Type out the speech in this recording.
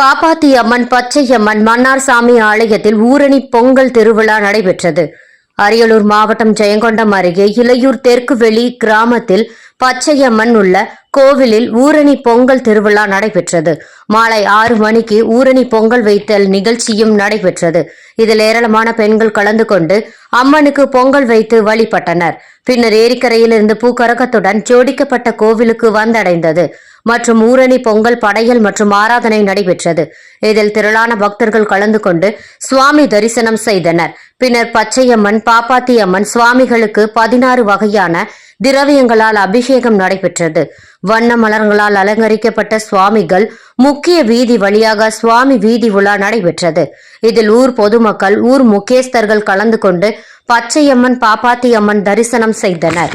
பாப்பாத்தி அம்மன் பச்சையம்மன் மன்னார்சாமி ஆலயத்தில் ஊரணி பொங்கல் திருவிழா நடைபெற்றது. அரியலூர் மாவட்டம் ஜெயங்கொண்டம் அருகே இலையூர் தெற்கு வெளி கிராமத்தில் பச்சையம்மன் உள்ள கோவிலில் ஊரணி பொங்கல் திருவிழா நடைபெற்றது. மாலை ஆறு மணிக்கு ஊரணி பொங்கல் வைத்தல் நிகழ்ச்சியும் நடைபெற்றது. இதில் ஏராளமான பெண்கள் கலந்து கொண்டு அம்மனுக்கு பொங்கல் வைத்து வழிபட்டனர். பின்னர் ஏரிக்கரையிலிருந்து பூக்கரகத்துடன் ஜோடிக்கப்பட்ட கோவிலுக்கு வந்தடைந்தது. மற்றும் ஊரணி பொங்கல் படையல் மற்றும் ஆராதனை நடைபெற்றது. இதில் திரளான பக்தர்கள் கலந்து கொண்டு சுவாமி தரிசனம் செய்தனர். பின்னர் பச்சையம்மன் பாப்பாத்தி அம்மன் சுவாமிகளுக்கு பதினாறு வகையான திரவியங்களால் அபிஷேகம் நடைபெற்றது. வண்ண மலர்களால் அலங்கரிக்கப்பட்ட சுவாமிகள் முக்கிய வீதி வழியாக சுவாமி வீதி உலா நடைபெற்றது. இதில் ஊர் பொதுமக்கள் ஊர் முக்கியஸ்தர்கள் கலந்து கொண்டு பச்சையம்மன் பாப்பாத்தி அம்மன் தரிசனம் செய்தனர்.